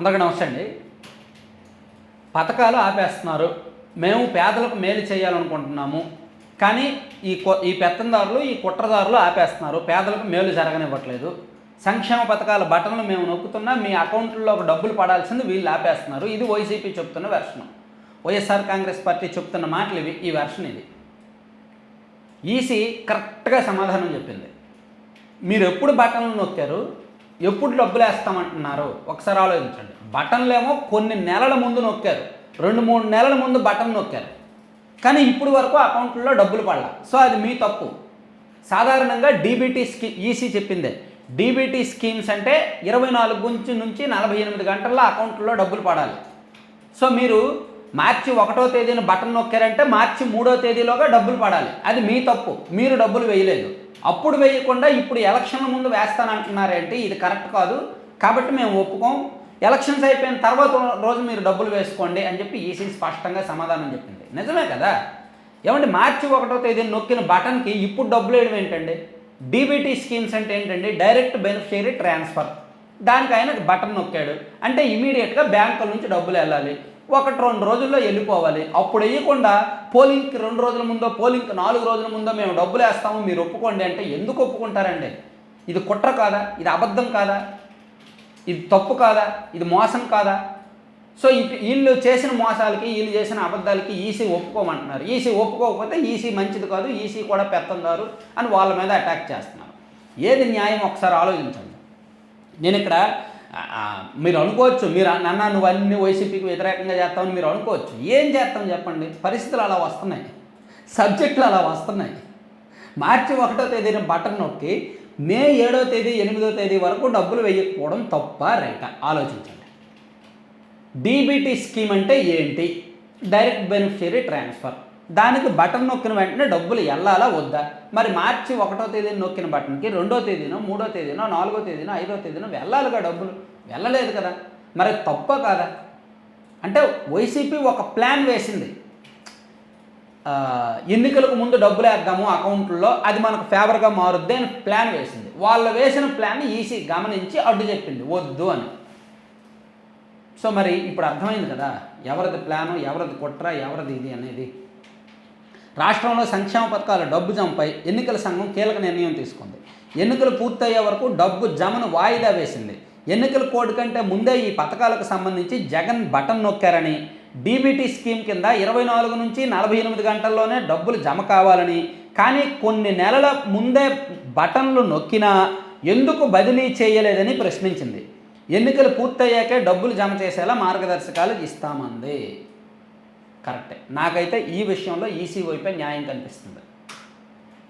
అందరికీ నమస్తే అండి. పథకాలు ఆపేస్తున్నారు. మేము పేదలకు మేలు చేయాలనుకుంటున్నాము. కానీ ఈ ఈ పెత్తందారులు ఈ కుట్రదారులు ఆపేస్తున్నారు. పేదలకు మేలు జరగనివ్వట్లేదు. సంక్షేమ పథకాల బటన్లు మేము నొక్కుతున్నా మీ అకౌంట్లో ఒక డబ్బులు పడాల్సింది వీళ్ళు ఆపేస్తున్నారు. ఇది వైసీపీ చెప్తున్న వెర్షన్. వైఎస్ఆర్ కాంగ్రెస్ పార్టీ చెప్తున్న మాటలు ఇవి. ఈ వెర్షన్ ఇది. ఈసీ కరెక్ట్గా సమాధానం చెప్పింది. మీరు ఎప్పుడు బటన్లు నొక్కారు? ఎప్పుడు డబ్బులు వేస్తామంటున్నారు ఒకసారి ఆలోచించండి. బటన్లేమో కొన్ని నెలల ముందు నొక్కారు. రెండు మూడు నెలల ముందు బటన్ నొక్కారు. కానీ ఇప్పుడు వరకు అకౌంట్లో డబ్బులు పడాల. సో అది మీ తప్పు. సాధారణంగా డీబీటీ స్కీ ఈసీ చెప్పిందే. డీబీటీ స్కీమ్స్ అంటే ఇరవై నాలుగు నుంచి నుంచి నలభై ఎనిమిది గంటల్లో అకౌంట్లో డబ్బులు పడాలి. సో మీరు మార్చి ఒకటో తేదీన బటన్ నొక్కారంటే మార్చి మూడో తేదీలోగా డబ్బులు పడాలి. అది మీ తప్పు. మీరు డబ్బులు వేయలేదు. అప్పుడు వేయకుండా ఇప్పుడు ఎలక్షన్ల ముందు వేస్తానంటున్నారేంటి? ఇది కరెక్ట్ కాదు. కాబట్టి మేము ఒప్పుకోం. ఎలక్షన్స్ అయిపోయిన తర్వాత రోజు మీరు డబ్బులు వేసుకోండి అని చెప్పి ఈసీ స్పష్టంగా సమాధానం చెప్పింది. నిజమే కదా? ఏమంటే మార్చి ఒకటో తేదీ నొక్కిన బటన్కి ఇప్పుడు డబ్బులు వేయడం ఏంటండి? డీబీటీ స్కీమ్స్ అంటే ఏంటండి? Direct beneficiary transfer. దానికి ఆయన బటన్ నొక్కాడు. అంటే ఇమీడియట్గా బ్యాంకుల నుంచి డబ్బులు వెళ్ళాలి. ఒకటి రెండు రోజుల్లో వెళ్ళిపోవాలి. అప్పుడు వేయకుండా పోలింగ్కి రెండు రోజుల ముందో పోలింగ్కి నాలుగు రోజుల ముందో మేము డబ్బులు వేస్తాము మీరు ఒప్పుకోండి అంటే ఎందుకు ఒప్పుకుంటారండి? ఇది కుట్ర కాదా? ఇది అబద్ధం కాదా? ఇది తప్పు కాదా? ఇది మోసం కాదా? సో వీళ్ళు చేసిన మోసాలకి వీళ్ళు చేసిన అబద్ధాలకి ఈసీ ఒప్పుకోమంటున్నారు. ఈసీ ఒప్పుకోకపోతే ఈసీ మంచిది కాదు ఈసీ కూడా పెత్తందారు అని వాళ్ళ మీద అటాక్ చేస్తున్నారు. ఏది న్యాయం? ఒకసారి ఆలోచించండి. నేను ఇక్కడ మీరు అనుకోవచ్చు మీరు నన్న నువ్వు అన్ని వైసీపీకి వ్యతిరేకంగా చేస్తామని మీరు అనుకోవచ్చు. ఏం చేస్తాం చెప్పండి? పరిస్థితులు అలా వస్తున్నాయి. సబ్జెక్టులు అలా వస్తున్నాయి. మార్చి ఒకటో తేదీన బటన్ నొక్కి మే ఏడో తేదీ ఎనిమిదో తేదీ వరకు డబ్బులు వేయకపోవడం తప్ప రైట. ఆలోచించండి. డీబీటీ స్కీమ్ అంటే ఏంటి? Direct beneficiary transfer. దానికి బటన్ నొక్కిన వెంటనే డబ్బులు వెళ్ళాలా వద్దా? మరి మార్చి ఒకటో తేదీన నొక్కిన బటన్కి రెండో తేదీనో మూడో తేదీనో నాలుగో తేదీనో ఐదో తేదీనో వెళ్ళాలిగా డబ్బులు. వెళ్ళలేదు కదా? మరి తప్ప కాదా? అంటే వైసీపీ ఒక ప్లాన్ వేసింది. ఎన్నికలకు ముందు డబ్బులు వేద్దాము అకౌంట్లో అది మనకు ఫేవర్గా మారుద్ది అని ప్లాన్ వేసింది. వాళ్ళు వేసిన ప్లాన్ ఈసీ గమనించి అడ్డు చెప్పింది. వద్దు అని. సో మరి ఇప్పుడు అర్థమైంది కదా? ఎవరిది ప్లాను ఎవరిది కుట్ర ఎవరిది ఇది అనేది. రాష్ట్రంలో సంక్షేమ పథకాల డబ్బు జమపై ఎన్నికల సంఘం కీలక నిర్ణయం తీసుకుంది. ఎన్నికలు పూర్తయ్యే వరకు డబ్బు జమను వాయిదా వేసింది. ఎన్నికల కోడ్ కంటే ముందే ఈ పథకాలకు సంబంధించి జగన్ బటన్ నొక్కారని డీబీటీ స్కీమ్ కింద ఇరవై నాలుగు నుంచి నలభై ఎనిమిది గంటల్లోనే డబ్బులు జమ కావాలని కానీ కొన్ని నెలల ముందే బటన్లు నొక్కినా ఎందుకు బదిలీ చేయలేదని ప్రశ్నించింది. ఎన్నికలు పూర్తయ్యాకే డబ్బులు జమ చేసేలా మార్గదర్శకాలు ఇస్తామంది. కరెక్టే. నాకైతే ఈ విషయంలో ఈసీ వైపే న్యాయం కనిపిస్తుంది.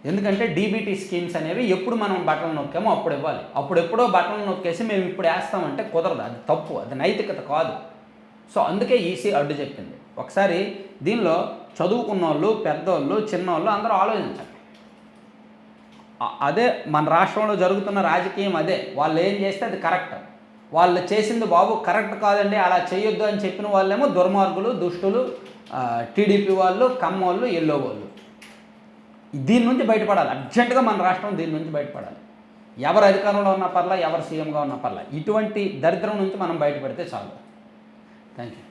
ఎందుకంటే డీబీటీ స్కీమ్స్ అనేవి ఎప్పుడు మనం బట్టలు నొక్కామో అప్పుడు ఇవ్వాలి. అప్పుడు ఎప్పుడో బట్టలు నొక్కేసి మేము ఇప్పుడు వేస్తామంటే కుదరదు. అది తప్పు అది నైతికత కాదు. సో అందుకే ఈసీ అడ్డు చెప్పింది. ఒకసారి దీనిలో చదువుకున్న వాళ్ళు పెద్దోళ్ళు చిన్నోళ్ళు అందరూ ఆలోచించాలి అదే మన రాష్ట్రంలో జరుగుతున్న రాజకీయం అదే. వాళ్ళు ఏం చేస్తే అది కరెక్ట్. వాళ్ళు చేసింది బాబు కరెక్ట్ కాదండి అలా చేయొద్దు అని చెప్పిన వాళ్ళేమో దుర్మార్గులు దుష్టులు టీడీపీ వాళ్ళు కమ్మోళ్ళు ఎల్లో వాళ్ళు. దీని నుంచి బయటపడాలి. అర్జెంటుగా మన రాష్ట్రం దీని నుంచి బయటపడాలి. ఎవరు అధికారంలో ఉన్న పర్లా ఎవరు సీఎంగా ఉన్న పర్లా. ఇటువంటి దరిద్రం నుంచి మనం బయటపడితే చాలు. Thank you